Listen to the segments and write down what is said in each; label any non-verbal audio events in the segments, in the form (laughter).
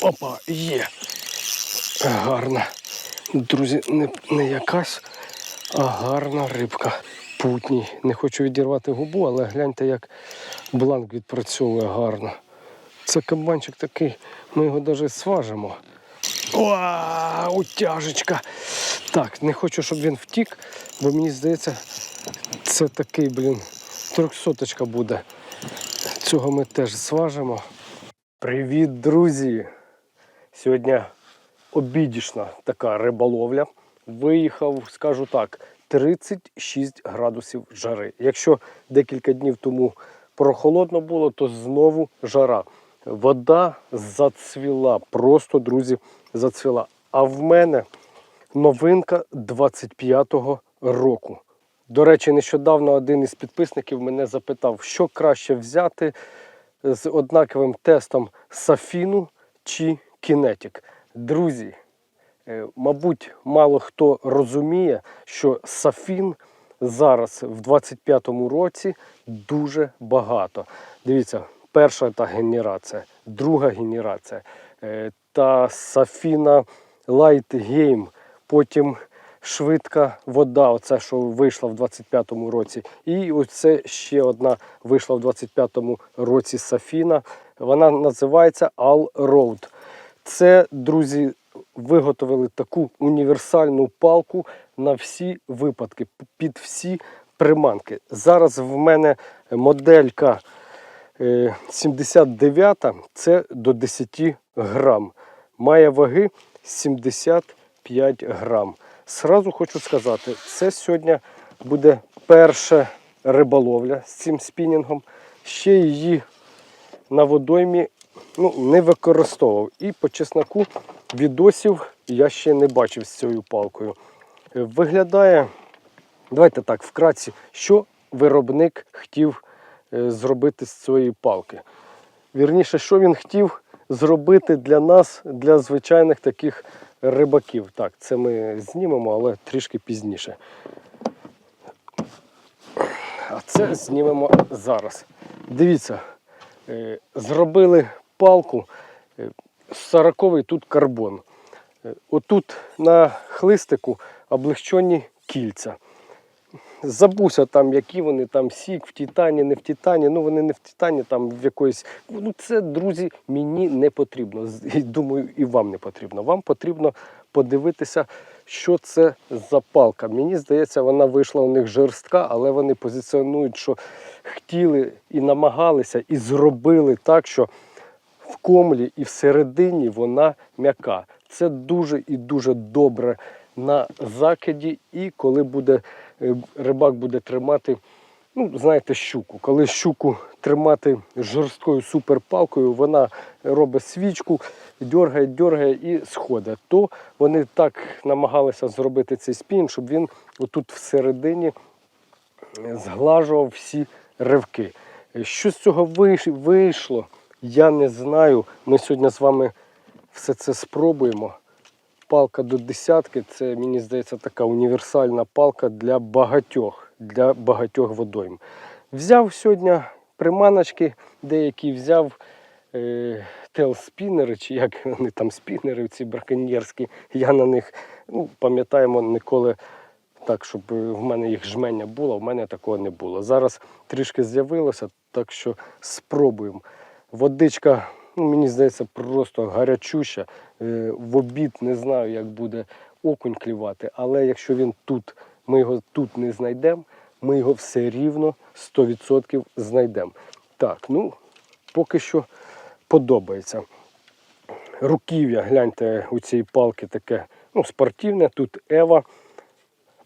Опа, є. Гарна. Друзі, не, не якась, а гарна рибка. Путній. Не хочу відірвати губу, але гляньте, як бланк відпрацьовує гарно. Це кабанчик такий, ми його навіть сважимо. О, утяжечка. Так, не хочу, щоб він втік, бо мені здається, це такий, блін, трьохсоточка буде. Цього ми теж сважимо. Привіт, друзі! Сьогодні обідішна така риболовля. Виїхав, скажу так, 36 градусів жари. Якщо декілька днів тому прохолодно було, то знову жара. Вода зацвіла, просто, друзі, зацвіла. А в мене новинка 25-го року. До речі, нещодавно один із підписників мене запитав, що краще взяти з однаковим тестом Сафіну чи Кінетік. Друзі, е, мабуть, мало хто розуміє, що Сафін зараз в 25-му році дуже багато. Дивіться, перша та генерація, друга генерація е, та Сафіна Light Game, потім швидка вода, оце, що вийшла в 25-му році. І оце ще одна вийшла в 25-му році Сафіна. Вона називається All Road. Це, друзі, виготовили таку універсальну палку на всі випадки, під всі приманки. Зараз в мене моделька е, 79 це до 10 грам. Має ваги 75 грам. Сразу хочу сказати, це сьогодні буде перша риболовля з цим спінінгом. Ще її на водоймі ну, не використовував. І по чесноку відосів я ще не бачив з цією палкою. Е, Виглядає, давайте так, вкратці, що виробник хотів е, зробити з цієї палки. Вірніше, що він хотів зробити для нас, для звичайних таких рибаків. Так, це ми знімемо, але трішки пізніше. А це знімемо зараз. Дивіться, е, зробили палку 40-й тут карбон. Е, Отут на хлистику облегчені кільця. Забувся там, які вони там сік, в титані, не в титані. Ну вони не в титані, там в якоїсь. Ну це, друзі, мені не потрібно. Думаю, і вам не потрібно. Вам потрібно подивитися, що це за палка. Мені здається, вона вийшла у них жорстка, але вони позиціонують, що хотіли і намагалися, і зробили так, що в комлі і всередині вона м'яка. Це дуже і дуже добре на закиді, і коли буде е, рибак буде тримати, ну, знаєте, щуку. Коли щуку тримати жорсткою суперпалкою, вона робить свічку, дергає, дергає і сходить. То вони так намагалися зробити цей спін, щоб він отут всередині зглажував всі ривки. Що з цього вийшло, я не знаю. Ми сьогодні з вами все це спробуємо. Палка до десятки це, мені здається, така універсальна палка для багатьох, для багатьох водойм. Взяв сьогодні приманочки, деякі взяв е, телспінери, чи як вони там спінери, ці браконьєрські. Я на них ну, пам'ятаємо ніколи так, щоб е, в мене їх жменя було, в мене такого не було. Зараз трішки з'явилося, так що спробуємо. Водичка, ну, мені здається, просто гарячуща. Е, В обід не знаю, як буде окунь клювати, але якщо він тут, ми його тут не знайдемо, ми його все рівно 100% знайдемо. Так, ну, поки що подобається. Руків'я, гляньте, у цієї палки таке ну, спортивне, тут Ева.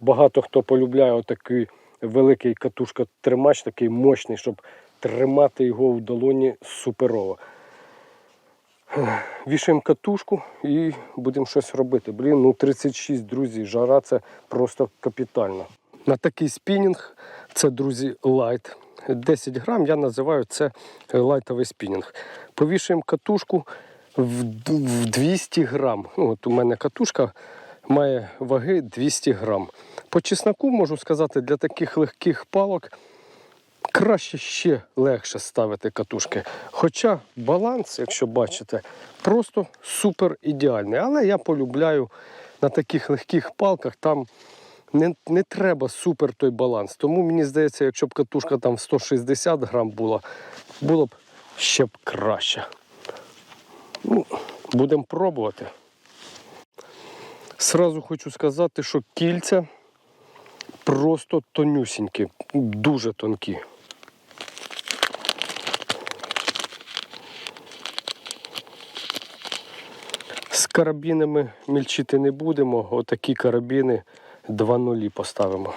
Багато хто полюбляє отакий великий катушка-тримач, такий мощний, щоб тримати його в долоні суперово. Вішаємо катушку і будемо щось робити. Блін, ну 36, друзі, жара це просто капітально. На такий спінінг це, друзі, лайт. 10 грам я називаю це лайтовий спінінг. Повішуємо катушку в в 200 грам. Ну, от у мене катушка має ваги 200 грам. По чесноку можу сказати, для таких легких палок краще ще легше ставити катушки. Хоча баланс, якщо бачите, просто супер ідеальний. Але я полюбляю на таких легких палках там не, не треба супер той баланс. Тому мені здається, якщо б катушка там в 160 грам була, було б ще б краще. Ну, будемо пробувати. Сразу хочу сказати, що кільця просто тонюсінькі, дуже тонкі. Карабінами мільчити не будемо. Отакі карабіни 2.0 поставимо.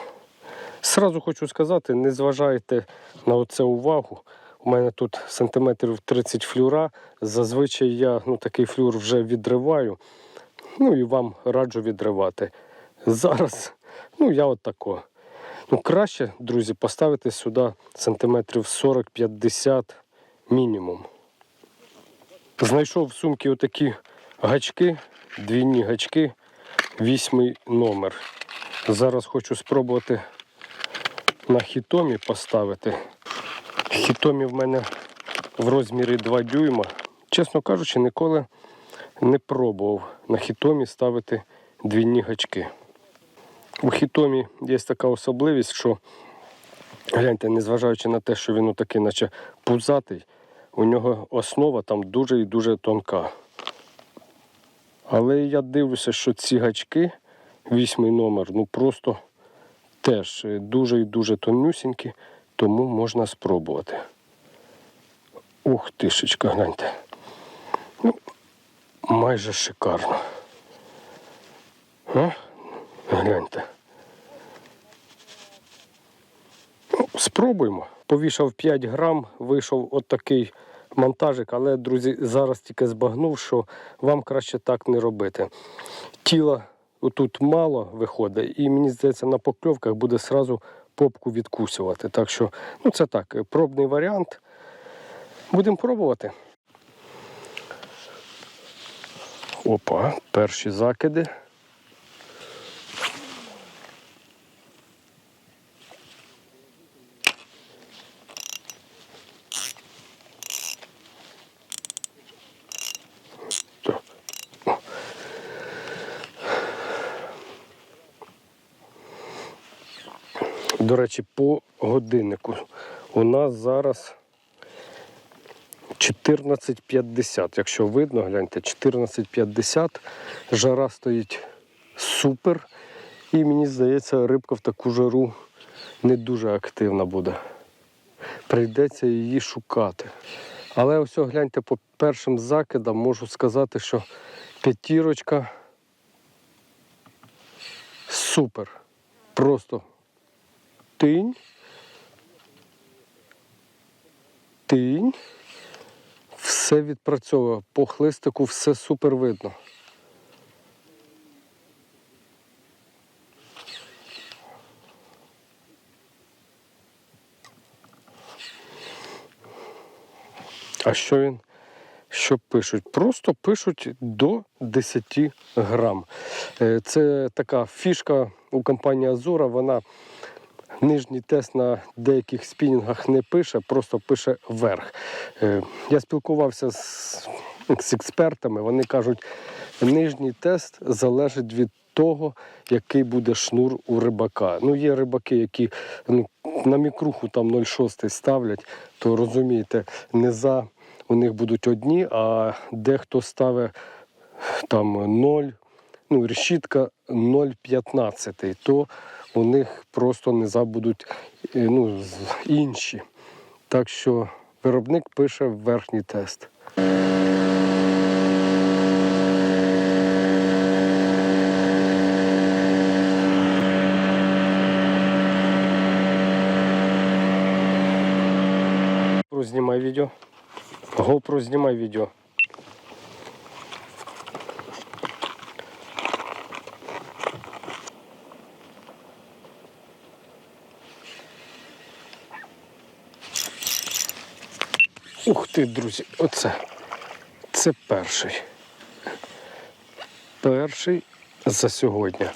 Сразу хочу сказати, не зважайте на оце увагу. У мене тут сантиметрів 30 флюра. Зазвичай я ну, такий флюр вже відриваю. Ну і вам раджу відривати. Зараз, ну я от тако. Ну, краще, друзі, поставити сюди сантиметрів 40-50 мінімум. Знайшов в сумці отакі гачки, двійні гачки, вісьмий номер. Зараз хочу спробувати на хітомі поставити. Хітомі в мене в розмірі 2 дюйма. Чесно кажучи, ніколи не пробував на хітомі ставити двійні гачки. У хітомі є така особливість, що гляньте, незважаючи на те, що він такий, наче пузатий, у нього основа там дуже і дуже тонка. Але я дивлюся, що ці гачки, вісьмий номер, ну просто теж е, дуже і дуже тонюсінькі, тому можна спробувати. Ух тишечка, гляньте. Ну, майже шикарно. А? Гляньте. Ну, спробуємо. Повішав 5 грам, вийшов от такий монтажик, але, друзі, зараз тільки збагнув, що вам краще так не робити. Тіла тут мало виходить, і мені здається, на покльовках буде сразу попку відкусувати. Так що, ну це так, пробний варіант. Будемо пробувати. Опа, перші закиди. Речі, по годиннику у нас зараз 14.50. Якщо видно, гляньте, 14.50. Жара стоїть супер. І мені здається, рибка в таку жару не дуже активна буде. Прийдеться її шукати. Але ось гляньте по першим закидам, можу сказати, що п'ятірочка супер. Просто тинь. Тинь. Все відпрацьовує. По хлистику все супер видно. А що він? Що пишуть? Просто пишуть до 10 грам. Е, Це така фішка у компанії Азора. Вона нижній тест на деяких спінінгах не пише, просто пише верх. Е, Я спілкувався з, з експертами, вони кажуть, нижній тест залежить від того, який буде шнур у рибака. Ну, є рибаки, які ну, на мікруху там 0,6 ставлять, то розумієте, низа у них будуть одні, а дехто ставить там 0, ну, решітка 0,15, то у них просто низа будуть е, ну, інші. Так що виробник пише верхній тест. Знімай відео. GoPro знімай відео. Ух ти, друзі, оце. Це перший. Перший за сьогодні.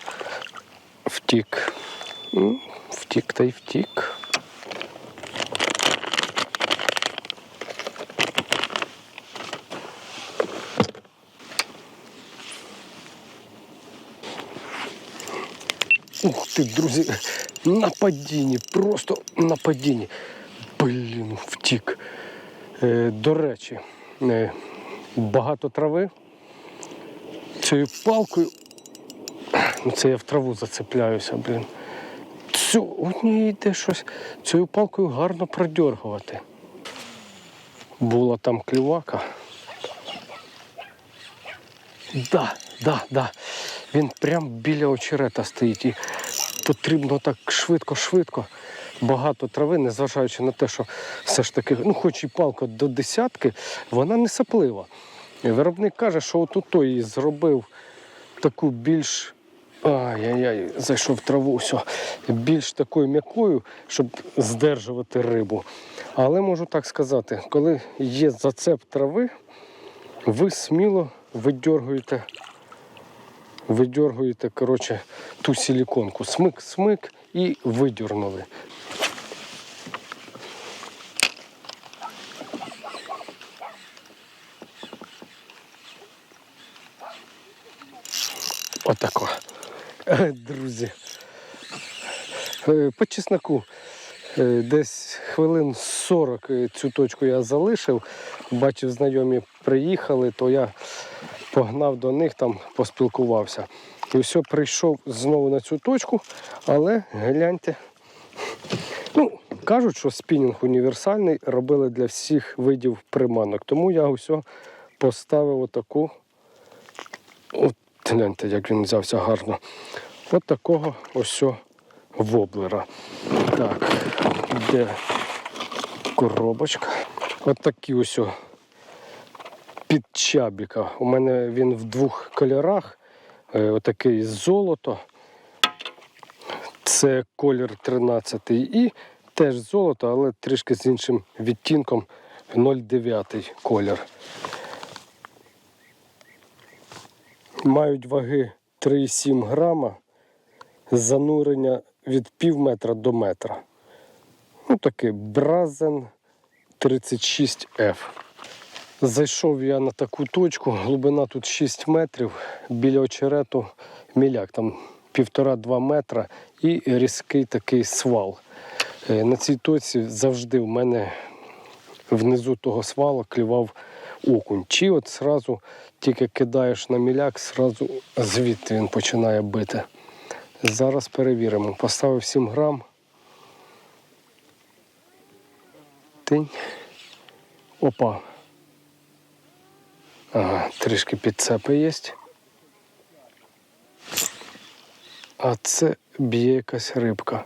Втік. Ну, втік та й втік. Ух ти, друзі, на падінні, просто на падінні. Е, до речі, е, багато трави. Цією палкою. Ну, це я в траву зацепляюся, блін. Цю, от ні, йде щось. Цією палкою гарно продергувати. Була там клівака. Да, да, да. Він прям біля очерета стоїть. І потрібно так швидко-швидко. Багато трави, незважаючи на те, що все ж таки, ну хоч і палка до десятки, вона не саплива. Виробник каже, що отут той зробив таку більш. Ай-яй-яй, зайшов траву, все. Більш такою м'якою, щоб здержувати рибу. Але можу так сказати, коли є зацеп трави, ви сміло видергуєте, видергуєте коротше, ту силіконку. Смик-смик і видернули. Отако. (laughs) Друзі. Е, По чесноку. Е, Десь хвилин 40 е, цю точку я залишив. Бачив, знайомі приїхали, то я погнав до них, там поспілкувався. І все, прийшов знову на цю точку, але гляньте. Ну, кажуть, що спінінг універсальний робили для всіх видів приманок. Тому я усе поставив отаку. Гляньте, як він взявся гарно. От такого ось воблера. Так, де коробочка. От такі ось під чабіка. У мене він в двох кольорах. Е, Отакий золото. Це колір 13 і теж золото, але трішки з іншим відтінком 0,9 колір. Мають ваги 3,7 грама, занурення від пів метра до метра. Ну такий Бразен 36F. Зайшов я на таку точку, глибина тут 6 метрів, біля очерету міляк, там півтора-два метра і різкий такий свал. Е, На цій точці завжди в мене внизу того свала клював окунь. Чи от зразу тільки кидаєш на міляк, зразу звідти він починає бити. Зараз перевіримо. Поставив 7 грам. Тинь. Опа. Ага, трішки підцепи є. А це б'є якась рибка.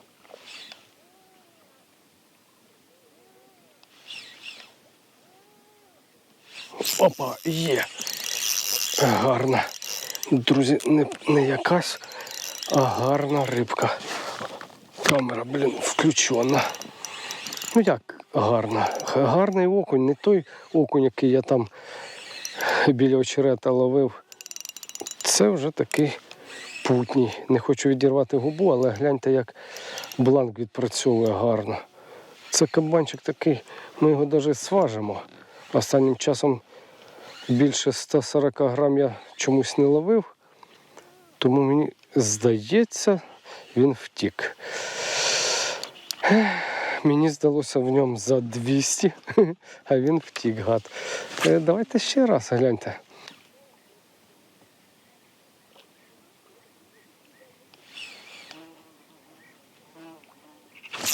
Опа, є. Гарна. Друзі, не, не якась, а гарна рибка. Камера, блін, включена. Ну як гарна? Гарний окунь, не той окунь, який я там біля очерета ловив. Це вже такий путній. Не хочу відірвати губу, але гляньте, як бланк відпрацьовує гарно. Це кабанчик такий, ми його навіть сважимо. Останнім часом більше 140 грам я чомусь не ловив, тому мені здається, він втік. Мені здалося в ньому за 200, (laughs) а він втік, гад. Е, Давайте ще раз гляньте.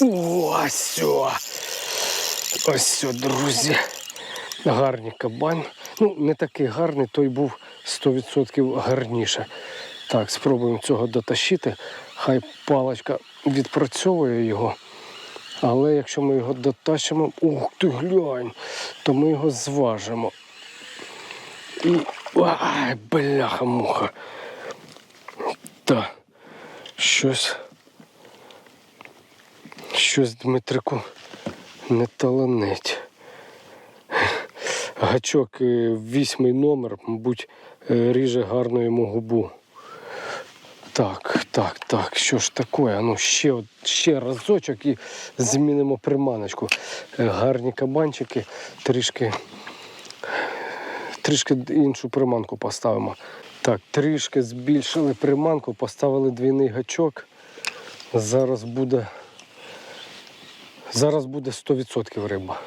Ось. Ось, друзі. Гарний кабан. Ну, не такий гарний, той був 100% гарніше. Так, спробуємо цього дотащити. Хай паличка відпрацьовує його. Але якщо ми його дотащимо, ух ти глянь, то ми його зважимо. І. Ай, бляха-муха. Та, щось. Щось Дмитрику не таланить. Гачок е, вісьмий номер, мабуть, е, ріже гарно йому губу. Так, так, так, що ж таке? Ну ще, ще разочок і змінимо приманочку. Е, Гарні кабанчики, трішки, трішки іншу приманку поставимо. Так, трішки збільшили приманку, поставили двійний гачок. Зараз буде. Зараз буде 100% риба.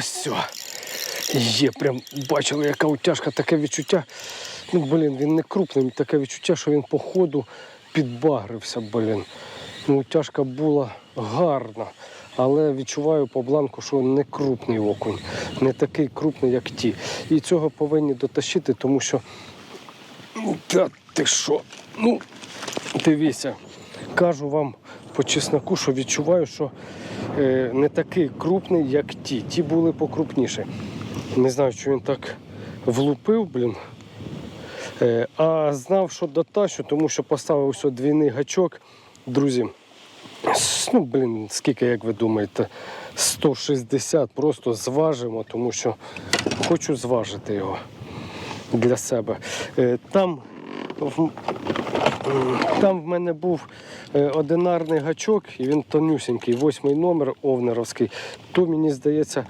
Ось все. Є, прям бачили, яка утяжка, таке відчуття. Ну, блін, він не крупний, таке відчуття, що він по ходу підбагрився, блін. Ну, утяжка була гарна, але відчуваю по бланку, що не крупний окунь, не такий крупний, як ті. І цього повинні дотащити, тому що. Ну, Та ти що? Ну, дивіться, кажу вам по чесноку, що відчуваю, що не такий крупний, як ті. Ті були покрупніші. Не знаю, що він так влупив, блін. Е, а знав, що дотащу, тому що поставив ось двійний гачок. Друзі, ну, блін, скільки, як ви думаєте, 160 просто зважимо, тому що хочу зважити його для себе. Е, Там там в мене був е, одинарний гачок, і він тонюсенький, восьмий номер овнеровський. То мені здається,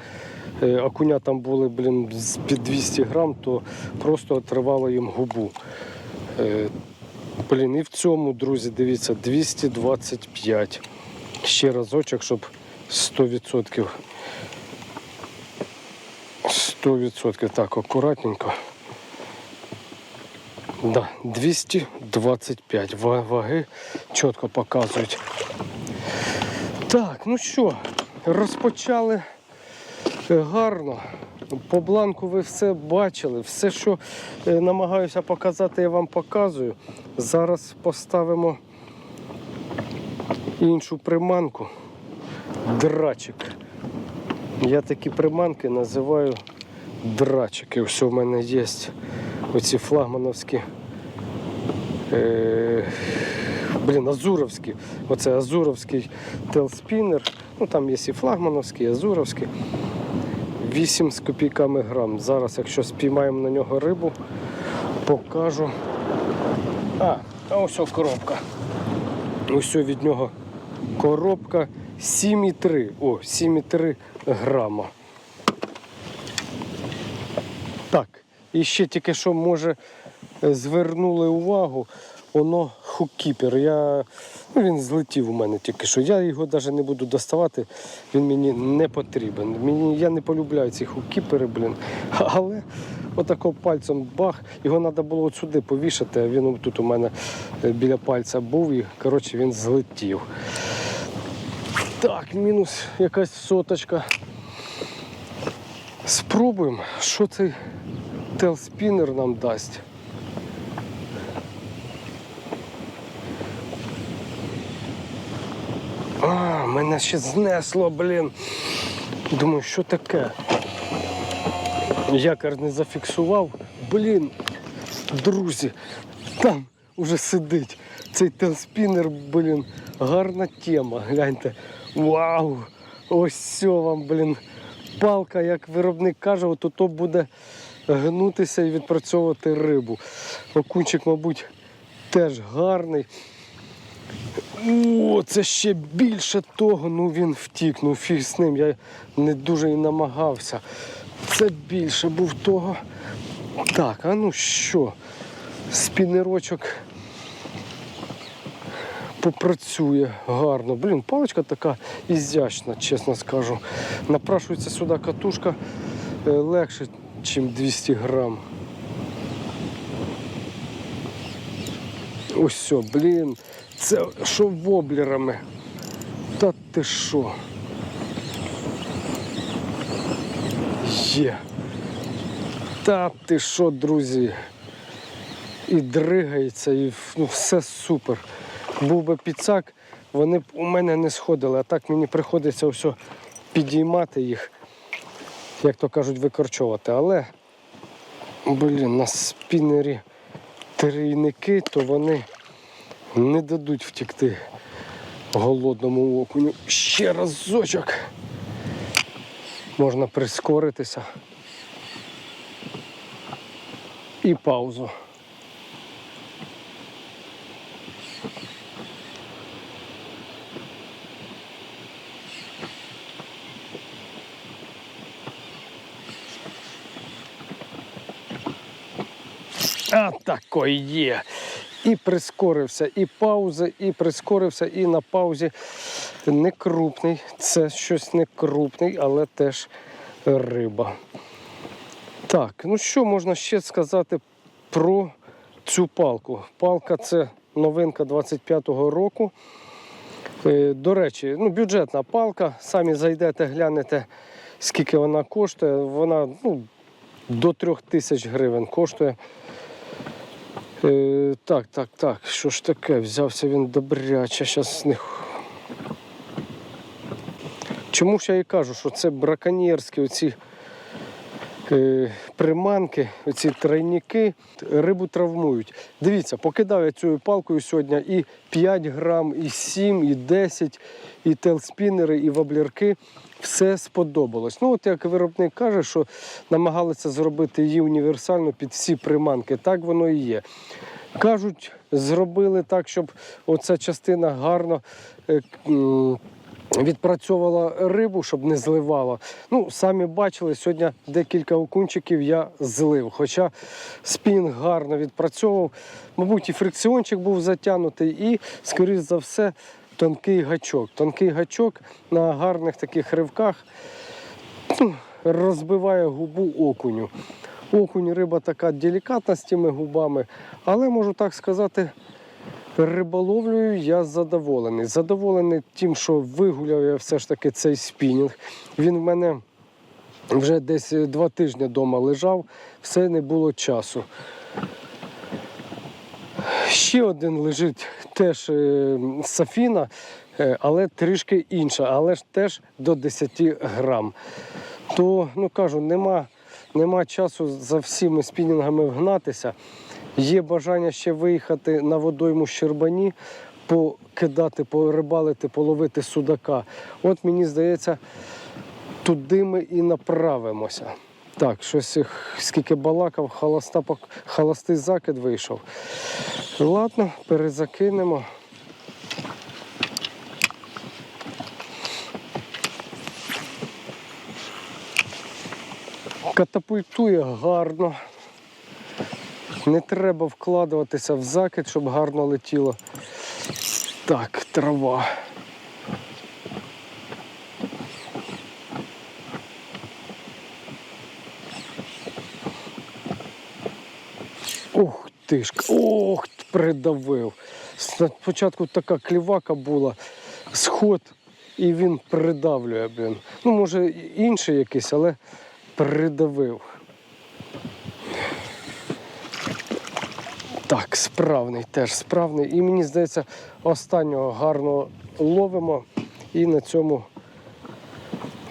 е, окуня там були блін, під 200 грам, то просто отривало їм губу. Е, Блін, і в цьому, друзі, дивіться, 225. Ще разочок, щоб 100%. 100%. Так, акуратненько. Да, 225 ваги чітко показують. Так, ну що, розпочали е, гарно. По бланку ви все бачили. Все, що е, намагаюся показати, я вам показую. Зараз поставимо іншу приманку. Драчик. Я такі приманки називаю драчики. Ось у мене є оці флагмановські. Е, блін, Азуровські. Оце Азуровський телспінер. Ну там є і флагмановський, і Азуровський. 8 з копійками грам. Зараз, якщо спіймаємо на нього рибу, покажу. А, а ось коробка. Ось від нього коробка 7,3. О, 7,3 грама. Так, і ще тільки що, може, е, звернули увагу, воно хуккіпер. Я... Ну, він злетів у мене тільки що. Я його навіть не буду доставати, він мені не потрібен. Мені, я не полюбляю ці хуккіпери, блін. (laughs) Але отако пальцем бах, його треба було от сюди повішати, а він тут у мене е, біля пальця був і коротше, він злетів. Так, мінус якась соточка. Спробуємо, що цей телспінер нам дасть. А, мене ще знесло, блін. Думаю, що таке? Якор не зафіксував. Блін, друзі, там уже сидить. Цей телспінер, блін, гарна тема. Гляньте. Вау! Ось все вам, блін. Палка, як виробник каже, от то буде гнутися і відпрацьовувати рибу. Окунчик, мабуть, теж гарний. О, це ще більше того. Ну він втік, ну фіг з ним. Я не дуже і намагався. Це більше був того. Так, а ну що? Спінерочок попрацює гарно. Блін, паличка така ізящна, чесно скажу. Напрашується сюди катушка е, легше, ніж 200 грам. Ось блін, це що воблерами. Та ти що? Є. Та ти що, друзі? І дригається, і ну, все супер. Був би підсак, вони б у мене не сходили, а так мені приходиться все підіймати їх, як то кажуть, викорчувати. Але, блін, на спінері трійники, то вони не дадуть втікти голодному окуню. Ще разочок. Можна прискоритися. І паузу. А такой є. І прискорився, і пауза, і прискорився, і на паузі не крупний. Це щось не крупний, але теж риба. Так, ну що можна ще сказати про цю палку? Палка це новинка 25-го року. Е, До речі, ну, бюджетна палка. Самі зайдете, глянете, скільки вона коштує. Вона ну, до трьох тисяч гривень коштує. Е, так, так, так. Що ж таке? Взявся він добряче. Щас не... Чому ж я і кажу, що це браконьєрські оці приманки, оці тройники, рибу травмують. Дивіться, покидав я цією палкою сьогодні і 5 грам, і 7, і 10, і телспінери, і воблерки. Все сподобалось. Ну, от як виробник каже, що намагалися зробити її універсально під всі приманки. Так воно і є. Кажуть, зробили так, щоб оця частина гарно е, відпрацьовувала рибу, щоб не зливала. Ну, самі бачили, сьогодні декілька окунчиків я злив. Хоча спінг гарно відпрацьовував. Мабуть, і фрикціончик був затягнутий, і, скоріш за все, тонкий гачок. Тонкий гачок на гарних таких ривках ну, розбиває губу окуню. Окунь риба така делікатна з тими губами, але можу так сказати, риболовлею я задоволений. Задоволений тим, що вигуляв я все ж таки цей спінінг. Він в мене вже десь два тижні вдома лежав, все не було часу. Ще один лежить теж е, сафіна, е, але трішки інша, але ж теж до 10 грам. То, ну кажу, нема, нема часу за всіми спінінгами вгнатися. Є бажання ще виїхати на водойму Щербані, покидати, порибалити, половити судака. От мені здається, туди ми і направимося. Так, щось скільки балакав, холоста, холостий закид вийшов. Ладно, перезакинемо. Катапультує гарно. Не треба вкладуватися в закид, щоб гарно летіло. Так, трава. Ох ти ж, ох, придавив. Спочатку така клівака була, сход, і він придавлює, блін. Ну, може, інший якийсь, але придавив. Справний, теж справний. І мені здається, останнього гарно ловимо, і на цьому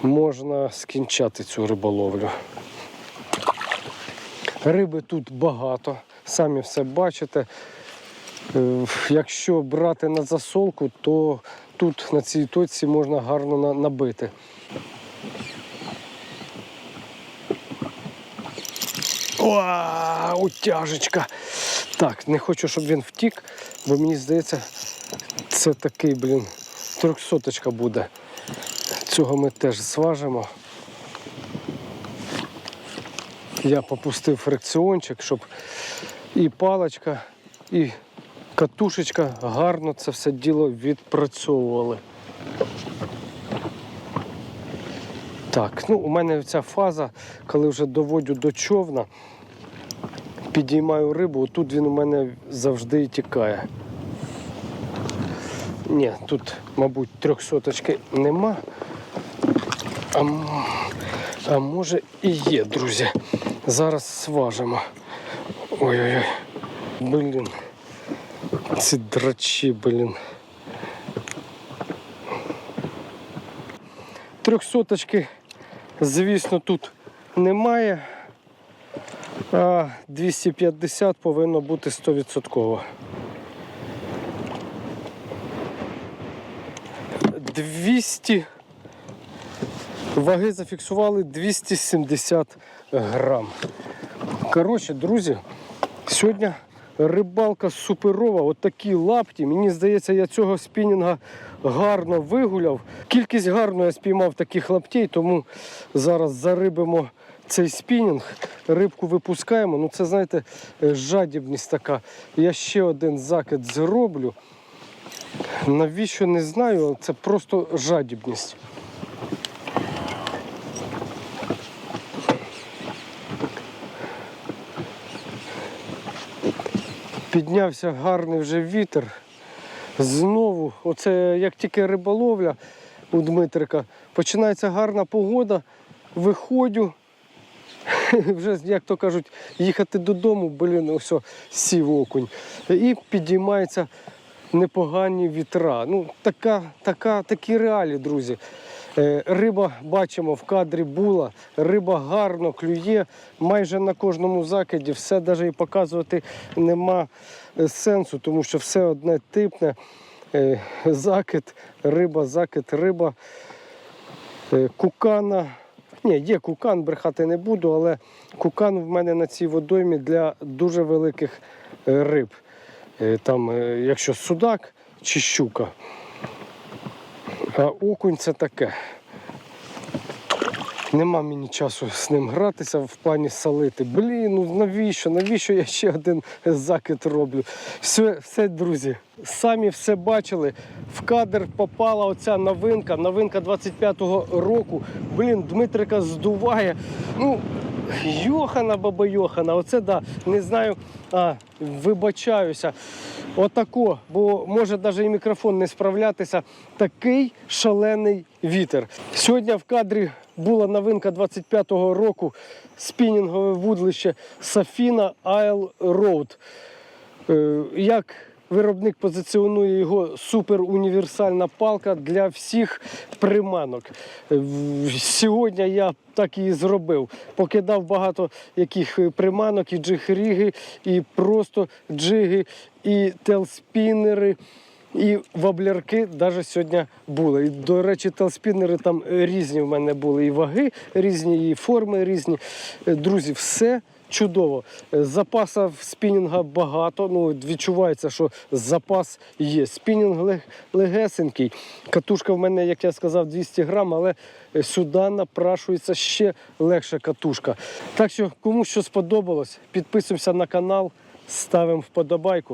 можна скінчати цю риболовлю. Риби тут багато, самі все бачите. Е, Якщо брати на засолку, то тут на цій точці можна гарно набити. О, утяжечка. Так, не хочу, щоб він втік, бо мені здається, це такий, блін, трьохсоточка буде. Цього ми теж зважимо. Я попустив фрикціончик, щоб і паличка, і катушечка гарно це все діло відпрацьовували. Так, ну у мене ця фаза, коли вже доводю до човна, підіймаю рибу, тут він у мене завжди і тікає. Ні, тут, мабуть, трьохсоточки нема. А, а може і є, друзі. Зараз сважимо. Ой-ой-ой. Блін. Ці драчі, блін. Трьохсоточки, звісно, тут немає. А 250 повинно бути 100%. 200 ваги зафіксували 270 грам. Коротше, друзі, сьогодні рибалка суперова, от такі лапті. Мені здається, я цього спінінга гарно вигуляв. Кількість гарно я спіймав таких лаптей, тому зараз зарибимо цей спінінг, рибку випускаємо. Ну це, знаєте, жадібність така. Я ще один закид зроблю. Навіщо не знаю, це просто жадібність. Піднявся гарний вже вітер. Знову, оце як тільки риболовля у Дмитрика, починається гарна погода, виходжу, (laughs) вже, як то кажуть, їхати додому, блін, ось сів окунь. І підіймаються непогані вітра. Ну, така, така, такі реалії, друзі. Е, Риба, бачимо, в кадрі була, риба гарно клює, майже на кожному закиді, все навіть і показувати нема е, сенсу, тому що все одне типне. Е, Закид, риба, закид, риба, кукана. Ні, є кукан, брехати не буду, але кукан в мене на цій водоймі для дуже великих риб. Там, якщо судак чи щука. А окунь це таке. Нема мені часу з ним гратися в плані солити. Блін, ну навіщо? Навіщо я ще один закид роблю? Все, все, друзі, самі все бачили. В кадр попала оця новинка, новинка 25-го року. Блін, Дмитрика здуває. Ну, Йохана, баба Йохана, оце да, не знаю, а, вибачаюся. Отако, бо може навіть і мікрофон не справлятися. Такий шалений вітер. Сьогодні в кадрі була новинка 25-го року спінінгове вудлище Isle Road. Е, Як виробник позиціонує його суперуніверсальна палка для всіх приманок. Е, Сьогодні я так і зробив. Покидав багато яких е, приманок, і джиг-ріги, і просто джиги, і телспінери. І воблерки навіть сьогодні були. І, до речі, телспінери там різні в мене були. І ваги різні, і форми різні. Е, Друзі, все чудово. запасів Запаса спінінга багато. Ну, відчувається, що запас є. Спінінг легесенький. Катушка в мене, як я сказав, 200 грам, але е, сюди напрашується ще легша катушка. Так що, кому що сподобалось, підписуємося на канал, ставимо вподобайку.